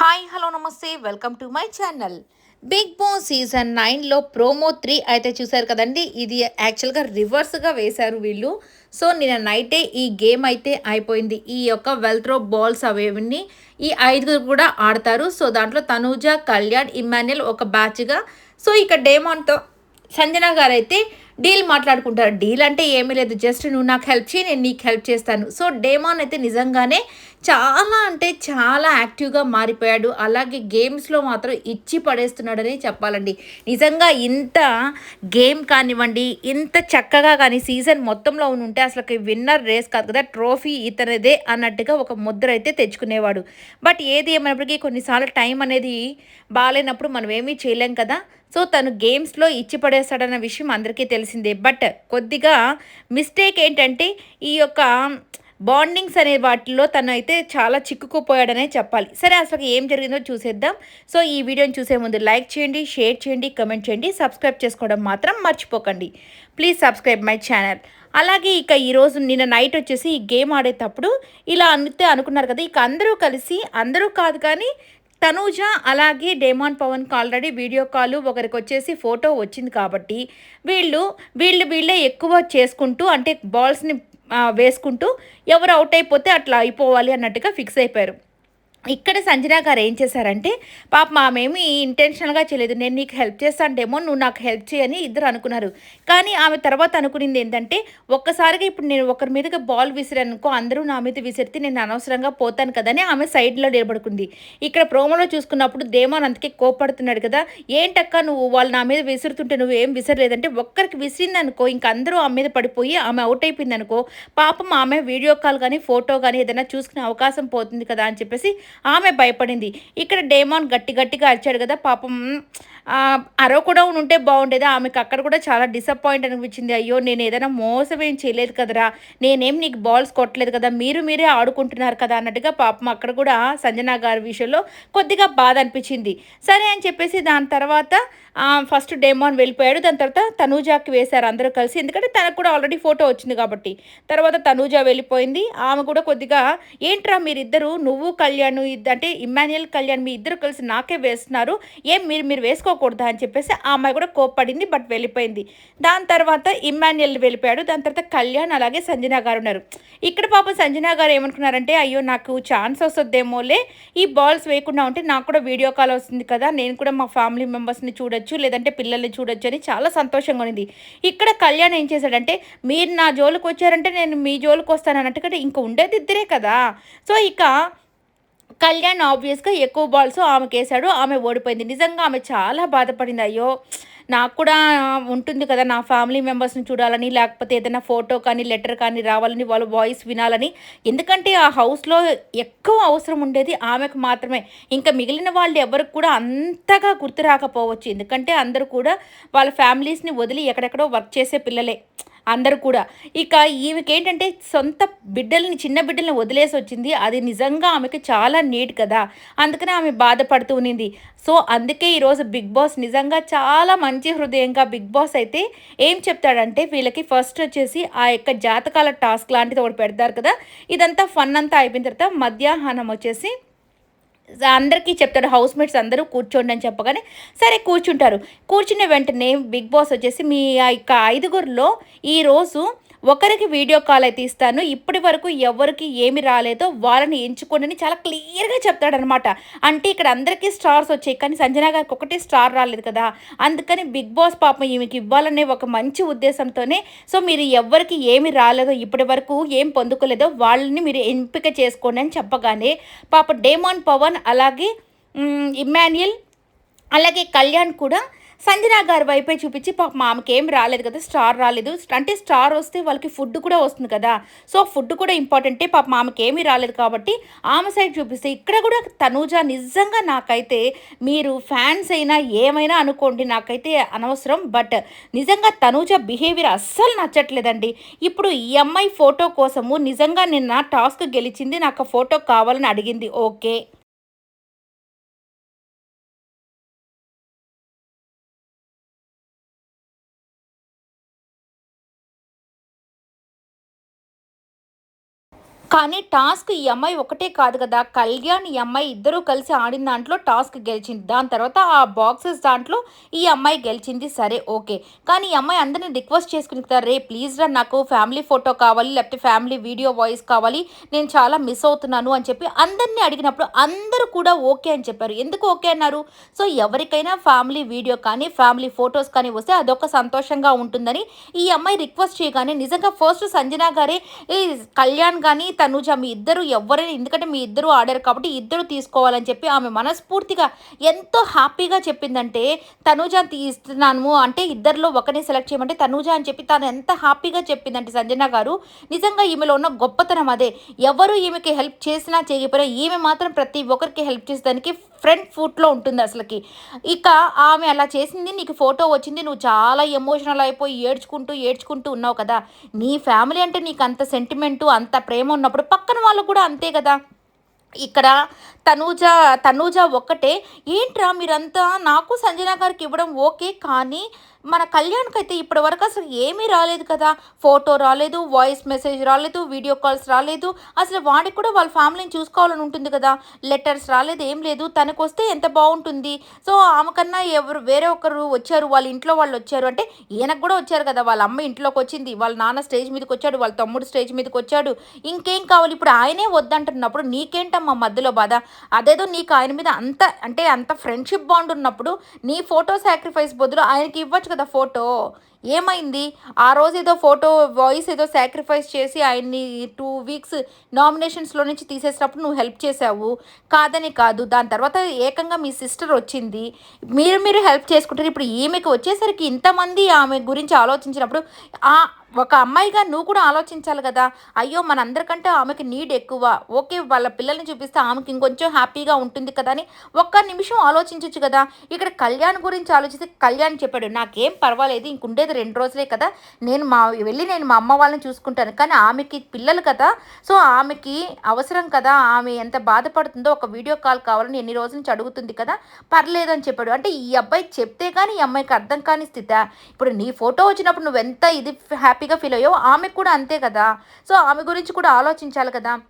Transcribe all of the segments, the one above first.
Hi hello నమస్తే. Welcome to my channel Big Boss season నైన్లో promo three అయితే చూసారు కదండి. ఇది యాక్చువల్గా రివర్స్గా వేశారు వీళ్ళు. సో నిన్న నైటే ఈ గేమ్ అయితే అయిపోయింది. ఈ యొక్క వెల్త్రో బాల్స్ అవేవన్నీ ఈ ఐదుగురు కూడా ఆడతారు. సో దాంట్లో తనూజ కళ్యాణ్ ఇమాన్యుల్ ఒక బ్యాచ్గా సో ఇక డేమాన్తో సంజన గారు అయితే డీల్ మాట్లాడుకుంటారు. డీల్ అంటే ఏమీ లేదు. జస్ట్ నువ్వు నాకు హెల్ప్ చేయి నేను నీకు హెల్ప్ చేస్తాను. సో డేమాన్ అయితే నిజంగానే చాలా అంటే చాలా యాక్టివ్గా మారిపోయాడు. అలాగే గేమ్స్లో మాత్రం ఇచ్చి పడేస్తున్నాడని చెప్పాలండి. నిజంగా ఇంత గేమ్ కానివ్వండి ఇంత చక్కగా కానీ సీజన్ మొత్తంలో ఉంటే అసలు విన్నర్ రేస్ కాదు కదా ట్రోఫీ ఇతనిదే అన్నట్టుగా ఒక ముద్ర అయితే తెచ్చుకునేవాడు. బట్ ఏది ఏమైనప్పటికీ కొన్నిసార్లు టైం అనేది బాగాలేనప్పుడు మనం ఏమీ చేయలేం కదా. సో తను గేమ్స్లో ఇచ్చి పడేస్తాడన్న విషయం అందరికీ తెలిసిందే. బట్ కొద్దిగా మిస్టేక్ ఏంటంటే ఈ యొక్క బాండింగ్స్ అనే వాటిలో తను అయితే చాలా చిక్కుకుపోయాడనే చెప్పాలి. సరే అసలు ఏం జరిగిందో చూసేద్దాం. సో ఈ వీడియోని చూసే ముందు లైక్ చేయండి షేర్ చేయండి కమెంట్ చేయండి సబ్స్క్రైబ్ చేసుకోవడం మాత్రం మర్చిపోకండి. Please subscribe my channel. అలాగే ఇక ఈరోజు నిన్న నైట్ వచ్చేసి ఈ గేమ్ ఆడేటప్పుడు ఇలా అనితే అనుకున్నారు కదా ఇక అందరూ కలిసి అందరూ కాదు కానీ తనూజ అలాగే డేమాన్ పవన్కి ఆల్రెడీ వీడియో కాల్ ఒకరికి వచ్చేసి ఫోటో వచ్చింది కాబట్టి వీళ్ళు వీళ్ళు వీళ్ళే ఎక్కువ చేసుకుంటూ అంటే బాల్స్ని వేసుకుంటూ ఎవరు అవుట్ అయిపోతే అట్లా అయిపోవాలి అన్నట్టుగా ఫిక్స్ అయిపోయారు. ఇక్కడ సంజన గారు ఏం చేశారంటే పాప మామేమి ఇంటెన్షనల్గా చేయలేదు. నేను నీకు హెల్ప్ చేస్తాంటేమో నువ్వు నాకు హెల్ప్ చేయని ఇద్దరు అనుకున్నారు. కానీ ఆమె తర్వాత అనుకునింది ఏంటంటే ఒక్కసారిగా ఇప్పుడు నేను ఒకరి మీదగా బాల్ విసిరానుకో అందరూ నా మీద విసిరితే నేను అనవసరంగా పోతాను కదని ఆమె సైడ్లో నిలబడుకుంది. ఇక్కడ ప్రోమోలో చూసుకున్నప్పుడు దేమోన్ అంతకే కోపడుతున్నాడు కదా. ఏంటక్క నువ్వు వాళ్ళు నా మీద విసురుతుంటే నువ్వు ఏం విసరలేదంటే ఒక్కరికి విసిరిందనుకో ఇంక అందరూ ఆమె మీద పడిపోయి ఆమె అవుట్ అయిపోయింది అనుకో పాపం ఆమె వీడియో కాల్ కానీ ఫోటో కానీ ఏదైనా చూసుకునే అవకాశం పోతుంది కదా అని చెప్పేసి ఆమె భయపడింది. ఇక్కడ డేమాన్ గట్టి గట్టిగా అరిచాడు కదా పాపం అరో కూడా ఉంటే బాగుండేది. ఆమెకు అక్కడ కూడా చాలా డిసప్పాయింట్ అనిపించింది. అయ్యో నేను ఏదైనా మోసం ఏం చేయలేదు కదరా. నేనేం నీకు బాల్స్ కొట్టలేదు కదా. మీరు మీరే ఆడుకుంటున్నారు కదా అన్నట్టుగా పాపం అక్కడ కూడా సంజనా గారి విషయంలో కొద్దిగా బాధ అనిపించింది. సరే అని చెప్పేసి దాని తర్వాత ఫస్ట్ డేమాన్ వెళ్ళిపోయాడు. దాని తర్వాత తనూజాకి వేశారు అందరూ కలిసి. ఎందుకంటే తనకు కూడా ఆల్రెడీ ఫోటో వచ్చింది కాబట్టి. తర్వాత తనూజా వెళ్ళిపోయింది. ఆమె కూడా కొద్దిగా ఏంట్రా మీరిద్దరు? నువ్వు కళ్యాణ్ అంటే ఇమాన్యుయల్ కళ్యాణ్ మీ ఇద్దరు కలిసి నాకే వేస్తున్నారు. ఏం మీరు మీరు వేసుకోకూడదా అని చెప్పేసి ఆ అమ్మాయి కూడా కోప్పడింది బట్ వెళ్ళిపోయింది. దాని తర్వాత ఇమాన్యుయల్ వెళ్ళిపోయాడు. దాని తర్వాత కళ్యాణ్ అలాగే సంజనా గారు ఉన్నారు. ఇక్కడ పాప సంజనా గారు ఏమనుకున్నారంటే అయ్యో నాకు ఛాన్స్ వస్తుందేమోలే. ఈ బాల్స్ వేయకుండా ఉంటే నాకు కూడా వీడియో కాల్ వస్తుంది కదా. నేను కూడా మా ఫ్యామిలీ మెంబర్స్ని చూడొచ్చు లేదంటే పిల్లల్ని చూడొచ్చు అని చాలా సంతోషంగా ఉంది ఇక్కడ కళ్యాణ్ ఏం చేశాడంటే మీరు నా జోలికి వచ్చారంటే నేను మీ జోలికి వస్తాను అన్నట్టుగా ఇంకా ఉండేది ఇద్దరే కదా. సో ఇక కళ్యాణ్ ఆబ్వియస్గా ఎక్కువ బాల్స్ ఆమెకు వేసాడు ఆమె ఓడిపోయింది. నిజంగా ఆమె చాలా బాధపడింది. అయ్యో నాకు కూడా ఉంటుంది కదా నా ఫ్యామిలీ మెంబర్స్ని చూడాలని లేకపోతే ఏదైనా ఫోటో కానీ లెటర్ కానీ రావాలని వాళ్ళ వాయిస్ వినాలని. ఎందుకంటే ఆ హౌస్లో ఎక్కువ అవసరం ఉండేది ఆమెకు మాత్రమే. ఇంకా మిగిలిన వాళ్ళు ఎవరికి కూడా అంతగా గుర్తు రాకపోవచ్చు. ఎందుకంటే అందరూ కూడా వాళ్ళ ఫ్యామిలీస్ని వదిలి ఎక్కడెక్కడో వర్క్ చేసే పిల్లలే. అందరూ కూడా. ఇక ఈమెకేంటంటే సొంత బిడ్డల్ని చిన్న బిడ్డల్ని వదిలేసి వచ్చింది. అది నిజంగా ఆమెకి చాలా నీట్ కదా. అందుకనే ఆమె బాధపడుతూ ఉన్నింది. సో అందుకే ఈరోజు బిగ్ బాస్ నిజంగా చాలా మంచి హృదయంగా బిగ్ బాస్ అయితే ఏం చెప్తాడంటే వీళ్ళకి ఫస్ట్ వచ్చేసి ఆ యొక్క జాతకాల టాస్క్ లాంటిది ఒకటి పెడతారు కదా. ఇదంతా ఫన్ అంతా అయిపోయిన తర్వాత మధ్యాహ్నం వచ్చేసి అందరికీ చెప్తాడు హౌస్ మేట్స్ అందరూ కూర్చోండి అని చెప్పగానే సరే కూర్చుంటారు. కూర్చునే వెంటనే బిగ్ బాస్ వచ్చేసి మీ యొక్క ఐదుగురిలో ఈరోజు ఒకరికి వీడియో కాల్ అయితే ఇస్తాను. ఇప్పటి వరకు ఎవరికి ఏమి రాలేదో వాళ్ళని ఎంచుకోండి చాలా క్లియర్గా చెప్తాడనమాట. అంటే ఇక్కడ అందరికీ స్టార్స్ వచ్చాయి. కానీ సంజన గారికి ఒకటి స్టార్ రాలేదు కదా. అందుకని బిగ్ బాస్ పాపం ఈమెకి ఇవ్వాలనే ఒక మంచి ఉద్దేశంతోనే సో మీరు ఎవరికి ఏమి రాలేదో ఇప్పటి వరకు ఏం పొందుకోలేదో వాళ్ళని మీరు ఎంపిక చేసుకోండి అని చెప్పగానే పాప డేమాన్ పవన్ అలాగే ఇమాన్యుయల్ అలాగే కళ్యాణ్ కూడా సంజన గారి వైపే చూపించి పాప ఆమెకి ఏం రాలేదు కదా స్టార్ రాలేదు. అంటే స్టార్ వస్తే వాళ్ళకి ఫుడ్ కూడా వస్తుంది కదా. సో ఫుడ్ కూడా ఇంపార్టెంటే పాప మామకి ఏమీ రాలేదు కాబట్టి ఆమె సైడ్ చూపిస్తే ఇక్కడ కూడా తనూజ నిజంగా నాకైతే మీరు ఫ్యాన్స్ అయినా ఏమైనా అనుకోండి నాకైతే అనవసరం. బట్ నిజంగా తనూజ బిహేవియర్ అస్సలు నచ్చట్లేదండి. ఇప్పుడు ఈ అమ్మాయి ఫోటో కోసము నిజంగా నిన్న టాస్క్ గెలిచింది నాకు ఫోటో కావాలని అడిగింది. ఓకే. కానీ టాస్క్ ఈ అమ్మాయి ఒకటే కాదు కదా. కళ్యాణ్ ఈ అమ్మాయి ఇద్దరూ కలిసి ఆడిన దాంట్లో టాస్క్ గెలిచింది. దాని తర్వాత ఆ బాక్సెస్ దాంట్లో ఈ అమ్మాయి గెలిచింది. సరే ఓకే. కానీ ఈ అమ్మాయి అందరిని రిక్వెస్ట్ చేసుకుని కదా రే ప్లీజ్ రా నాకు ఫ్యామిలీ ఫోటో కావాలి లేకపోతే ఫ్యామిలీ వీడియో వాయిస్ కావాలి నేను చాలా మిస్ అవుతున్నాను అని చెప్పి అందరినీ అడిగినప్పుడు అందరూ కూడా ఓకే అని చెప్పారు. ఎందుకు ఓకే అన్నారు? సో ఎవరికైనా ఫ్యామిలీ వీడియో కానీ ఫ్యామిలీ ఫొటోస్ కానీ వస్తే అదొక సంతోషంగా ఉంటుందని ఈ అమ్మాయి రిక్వెస్ట్ చేయగానే నిజంగా ఫస్ట్ సంజన గారే ఈ కళ్యాణ్ కానీ తనుజ మీ ఇద్దరు ఎవరైనా ఎందుకంటే మీ ఇద్దరు ఆడారు కాబట్టి ఇద్దరు తీసుకోవాలని చెప్పి ఆమె మనస్ఫూర్తిగా ఎంతో హ్యాపీగా చెప్పిందంటే తనుజ తీస్తున్నాను అంటే ఇద్దరిలో ఒకరిని సెలెక్ట్ చేయమంటే తనుజ అని చెప్పి తను ఎంత హ్యాపీగా చెప్పిందంటే సంజన గారు. నిజంగా ఈమెలో ఉన్న గొప్పతనం అదే. ఎవరు ఈమెకి హెల్ప్ చేసినా చేయకపోయినా ఈమె మాత్రం ప్రతి ఒక్కరికి హెల్ప్ చేసేదానికి ఫ్రంట్ ఫుట్లో ఉంటుంది అసలుకి. ఇక ఆమె అలా చేసింది నీకు ఫోటో వచ్చింది నువ్వు చాలా ఎమోషనల్ అయిపోయి ఏడ్చుకుంటూ ఏడ్చుకుంటూ ఉన్నావు కదా. నీ ఫ్యామిలీ అంటే నీకు అంత సెంటిమెంటు అంత ప్రేమ ఉన్న ఉన్నప్పుడు పక్కన వాళ్ళు కూడా అంతే కదా. ఇక్కడ తనూజ తనూజ ఒక్కటే. ఏంట్రా మీరంతా? నాకు సంజన గారికి ఇవ్వడం ఓకే కానీ మన కళ్యాణ్కి అయితే ఇప్పటి వరకు అసలు ఏమీ రాలేదు కదా. ఫోటో రాలేదు వాయిస్ మెసేజ్ రాలేదు వీడియో కాల్స్ రాలేదు. అసలు వాడికి కూడా వాళ్ళ ఫ్యామిలీని చూసుకోవాలని ఉంటుంది కదా. లెటర్స్ రాలేదు ఏం లేదు. తనకు వస్తే ఎంత బాగుంటుంది. సో ఆమెకన్నా ఎవరు వేరే ఒకరు వచ్చారు వాళ్ళ ఇంట్లో వాళ్ళు వచ్చారు అంటే ఈయనకు కూడా వచ్చారు కదా. వాళ్ళ అమ్మ ఇంట్లోకి వచ్చింది వాళ్ళ నాన్న స్టేజ్ మీదకి వచ్చాడు వాళ్ళ తమ్ముడు స్టేజ్ మీదకి వచ్చాడు. ఇంకేం కావాలి? ఇప్పుడు ఆయనే వద్దంటున్నప్పుడు నీకేంటమ్మా మధ్యలో బాధ? అదేదో నీకు ఆయన మీద అంత అంటే అంత ఫ్రెండ్షిప్ బాండ్ ఉన్నప్పుడు నీ ఫోటో సాక్రిఫైస్ బదులు ఆయనకి ఇవ్వచ్చు కదా ఫోటో ఏమైంది? ఆ రోజు ఏదో ఫోటో వాయిస్ ఏదో సాక్రిఫైస్ చేసి ఆయన్ని టూ వీక్స్ నామినేషన్స్లో నుంచి తీసేసినప్పుడు నువ్వు హెల్ప్ చేసావు కాదని కాదు దాని తర్వాత ఏకంగా మీ సిస్టర్ వచ్చింది. మీరు మీరు హెల్ప్ చేసుకుంటారు. ఇప్పుడు ఈమెకి వచ్చేసరికి ఇంతమంది ఆమె గురించి ఆలోచించినప్పుడు ఆ ఒక అమ్మాయిగా నువ్వు కూడా ఆలోచించాలి కదా. అయ్యో మనందరికంటే ఆమెకి నీడ్ ఎక్కువ. ఓకే వాళ్ళ పిల్లల్ని చూపిస్తే ఆమెకి ఇంకొంచెం హ్యాపీగా ఉంటుంది కదా అని ఒక్క నిమిషం ఆలోచించవచ్చు కదా. ఇక్కడ కళ్యాణ్ గురించి ఆలోచిస్తే కళ్యాణ్ చెప్పాడు నాకేం పర్వాలేదు ఇంకుండేది రెండు రోజులే కదా. నేను మా వెళ్ళి నేను మా అమ్మ వాళ్ళని చూసుకుంటాను. కానీ ఆమెకి పిల్లలు కదా. సో ఆమెకి అవసరం కదా. ఆమె ఎంత బాధపడుతుందో ఒక వీడియో కాల్ కావాలని ఎన్ని రోజుల నుంచి అడుగుతుంది కదా. పర్లేదు అని చెప్పాడు. అంటే ఈ అబ్బాయి చెప్తే కానీ ఈ అమ్మాయికి అర్థం కాని స్థితి. ఇప్పుడు నీ ఫోటో వచ్చినప్పుడు నువ్వు ఎంత ఇది హ్యాపీగా ఫీల్ అయ్యో ఆమెకు కూడా అంతే కదా. సో ఆమె గురించి కూడా ఆలోచించాలి కదా.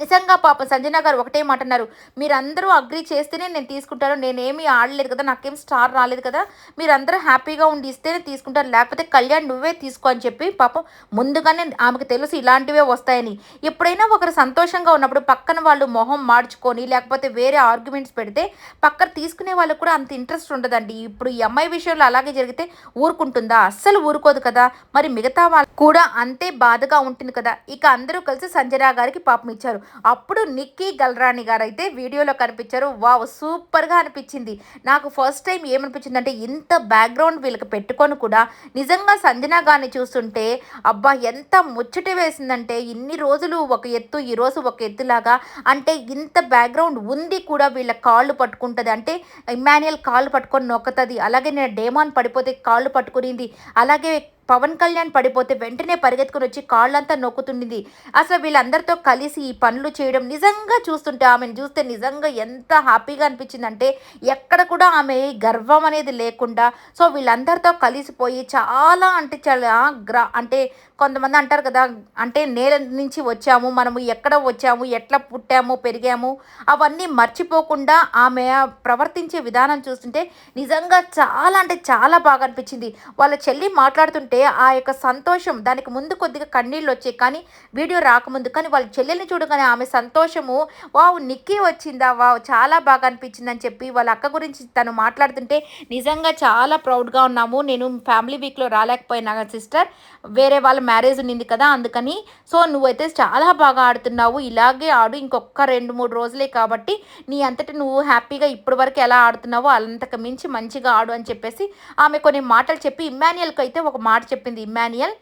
నిజంగా పాప సంజన గారు ఒకటే మాట అన్నారు. మీరందరూ అగ్రి చేస్తేనే నేను తీసుకుంటాను. నేనేమీ ఆడలేదు కదా నాకేం స్టార్ రాలేదు కదా. మీరందరూ హ్యాపీగా ఉండి ఇస్తేనే తీసుకుంటారు. లేకపోతే కళ్యాణ్ నువ్వే తీసుకో అని చెప్పి పాపం ముందుగానే ఆమెకు తెలుసు ఇలాంటివే వస్తాయని. ఎప్పుడైనా ఒకరు సంతోషంగా ఉన్నప్పుడు పక్కన వాళ్ళు మొహం మార్చుకొని లేకపోతే వేరే ఆర్గ్యుమెంట్స్ పెడితే పక్కన తీసుకునే వాళ్ళకు కూడా అంత ఇంట్రెస్ట్ ఉండదండి. ఇప్పుడు ఈ అమ్మాయి విషయంలో అలాగే జరిగితే ఊరుకుంటుందా? అస్సలు ఊరుకోదు కదా. మరి మిగతా వాళ్ళు కూడా అంతే బాధగా ఉంటుంది కదా. ఇక అందరూ కలిసి సంజనా గారికి పాపం ఇచ్చారు. అప్పుడు నిక్కీ గల్రాణి గారు అయితే వీడియోలో కనిపించారు. వావ్ సూపర్గా అనిపించింది. నాకు ఫస్ట్ టైం ఏమనిపించింది అంటే ఇంత బ్యాక్గ్రౌండ్ వీళ్ళకి పెట్టుకొని కూడా నిజంగా సంజన గారిని చూస్తుంటే అబ్బా ఎంత ముచ్చట వేసిందంటే ఇన్ని రోజులు ఒక ఎత్తు ఈరోజు ఒక ఎత్తులాగా. అంటే ఇంత బ్యాక్గ్రౌండ్ ఉంది కూడా వీళ్ళ కాళ్ళు పట్టుకుంటుంది. అంటే ఇమాన్యుయల్ కాళ్ళు పట్టుకొని నొక్కుతుంది. అలాగే నేను డేమాన్ పడిపోతే కాళ్ళు పట్టుకునింది. అలాగే పవన్ కళ్యాణ్ పడిపోతే వెంటనే పరిగెత్తుకుని వచ్చి కాళ్ళంతా నొక్కుతుండింది. అసలు వీళ్ళందరితో కలిసి ఈ పనులు చేయడం నిజంగా చూస్తుంటే ఆమెను చూస్తే నిజంగా ఎంత హ్యాపీగా అనిపించిందంటే ఎక్కడ కూడా ఆమె గర్వం అనేది లేకుండా సో వీళ్ళందరితో కలిసిపోయి చాలా అంటే చాలా గ్రా అంటే కొంతమంది అంటారు కదా అంటే నేల నుంచి వచ్చాము మనము ఎక్కడ వచ్చాము ఎట్లా పుట్టాము పెరిగాము అవన్నీ మర్చిపోకుండా ఆమె ప్రవర్తించే విధానం చూస్తుంటే నిజంగా చాలా అంటే చాలా బాగా అనిపించింది. వాళ్ళ చెల్లి మాట్లాడుతుంటే ఆ యొక్క సంతోషం దానికి ముందు కొద్దిగా కన్నీళ్ళు వచ్చాయి కానీ వీడియో రాకముందు కానీ వాళ్ళ చెల్లెల్ని చూడగానే ఆమె సంతోషము వావ్ నిక్కీ వచ్చిందా వావ్ చాలా బాగా అనిపించింది అని చెప్పి వాళ్ళ అక్క గురించి తను మాట్లాడుతుంటే నిజంగా చాలా ప్రౌడ్గా ఉన్నాము. నేను ఫ్యామిలీ వీక్లో రాలేకపోయినా సిస్టర్. వేరే వాళ్ళ మ్యారేజ్ ఉండింది కదా అందుకని సో నువ్వైతే చాలా బాగా ఆడుతున్నావు ఇలాగే ఆడు ఇంకొక రెండు మూడు రోజులే కాబట్టి నీ అంతటి నువ్వు హ్యాపీగా ఇప్పటి వరకు ఎలా ఆడుతున్నావో అంతకు మించి మంచిగా ఆడు అని చెప్పేసి ఆమె కొన్ని మాటలు చెప్పి ఇమ్మాన్యుయల్కి అయితే ఒక మాట చెప్పింది. ఇమ్మాన్యుయల్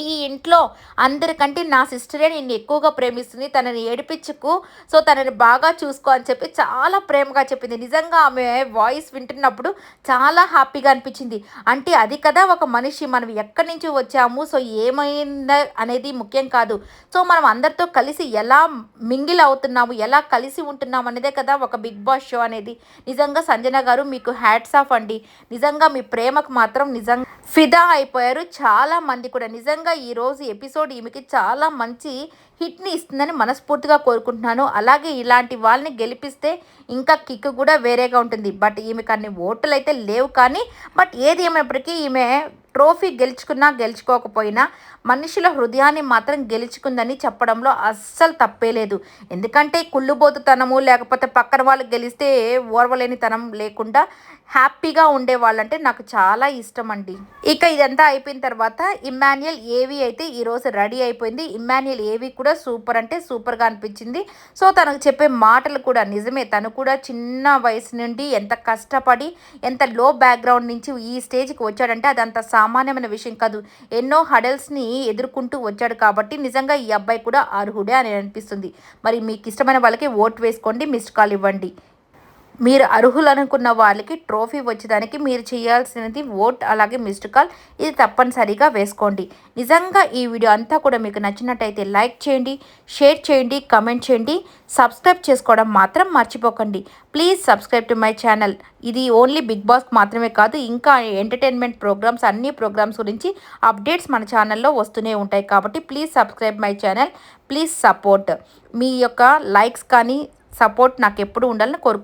ఈ ఇంట్లో అందరికంటే నా సిస్టరే నిన్ను ఎక్కువగా ప్రేమిస్తుంది. తనని ఏడిపించుకు. సో తనని బాగా చూసుకో అని చెప్పి చాలా ప్రేమగా చెప్పింది. నిజంగా ఆమె వాయిస్ వింటున్నప్పుడు చాలా హ్యాపీగా అనిపించింది. అంటే అది కదా ఒక మనిషి. మనం ఎక్కడి నుంచి వచ్చాము? సో ఏమైందా అనేది ముఖ్యం కాదు. సో మనం అందరితో కలిసి ఎలా మింగిల్ అవుతున్నాము? ఎలా కలిసి ఉంటున్నాం అనేదే కదా ఒక బిగ్ బాస్ షో అనేది. నిజంగా సంజన గారు మీకు హ్యాట్స్ ఆఫ్ అండి. నిజంగా మీ ప్రేమకు మాత్రం నిజంగా ఫిదా అయిపోయారు చాలా మంది కూడా. నిజంగా ఈరోజు ఎపిసోడ్ ఈమెకి చాలా మంచి హిట్ని ఇస్తుందని మనస్ఫూర్తిగా కోరుకుంటున్నాను. అలాగే ఇలాంటి వాళ్ళని గెలిపిస్తే ఇంకా కిక్ కూడా వేరేగా ఉంటుంది. బట్ ఈమెకు అన్ని ఓట్లు అయితే లేవు కానీ బట్ ఏది ఏమైనప్పటికీ ఈమె ట్రోఫీ గెలుచుకున్నా గెలుచుకోకపోయినా మనుషుల హృదయాన్ని మాత్రం గెలుచుకుందని చెప్పడంలో అస్సలు తప్పే లేదు. ఎందుకంటే కుళ్ళుబోతుతనము లేకపోతే పక్కన వాళ్ళు గెలిస్తే ఓర్వలేనితనం లేకుండా హ్యాపీగా ఉండే వాళ్ళంటే నాకు చాలా ఇష్టం అండి ఇక ఇదంతా అయిపోయిన తర్వాత ఇమ్మాన్యుయల్ ఏవి అయితే ఈరోజు రెడీ అయిపోయింది ఇమ్మాన్యుయల్ ఏవి కూడా సూపర్ అంటే సూపర్గా అనిపించింది. సో తనకు చెప్పే మాటలు కూడా నిజమే. తను కూడా చిన్న వయసు నుండి ఎంత కష్టపడి ఎంత లో బ్యాక్గ్రౌండ్ నుంచి ఈ స్టేజ్కి వచ్చాడంటే అది అంత సామాన్యమైన విషయం కాదు. ఎన్నో హడల్స్ని ఎదుర్కొంటూ వచ్చాడు కాబట్టి నిజంగా ఈ అబ్బాయి కూడా అర్హుడే అని అనిపిస్తుంది. మరి మీకు ఇష్టమైన వాళ్ళకి ఓట్ వేసుకోండి మిస్డ్ కాల్ ఇవ్వండి. మీరు అర్హులనుకున్న వాళ్ళకి ట్రోఫీ వచ్చేదానికి మీరు చేయాల్సినది ఓట్ అలాగే మిస్డ్ కాల్. ఇది తప్పనిసరిగా వేసుకోండి. నిజంగా ఈ వీడియో అంతా కూడా మీకు నచ్చినట్టయితే లైక్ చేయండి షేర్ చేయండి కమెంట్ చేయండి. సబ్స్క్రైబ్ చేసుకోవడం మాత్రం మర్చిపోకండి. Please subscribe to my channel. ఇది ఓన్లీ బిగ్ బాస్ మాత్రమే కాదు ఇంకా ఎంటర్టైన్మెంట్ ప్రోగ్రామ్స్ అన్ని ప్రోగ్రామ్స్ గురించి అప్డేట్స్ మన ఛానల్లో వస్తూనే ఉంటాయి. కాబట్టి please subscribe my channel. Please support. మీ యొక్క లైక్స్ కానీ సపోర్ట్ నాకు ఎప్పుడు ఉండాలని కోరుకు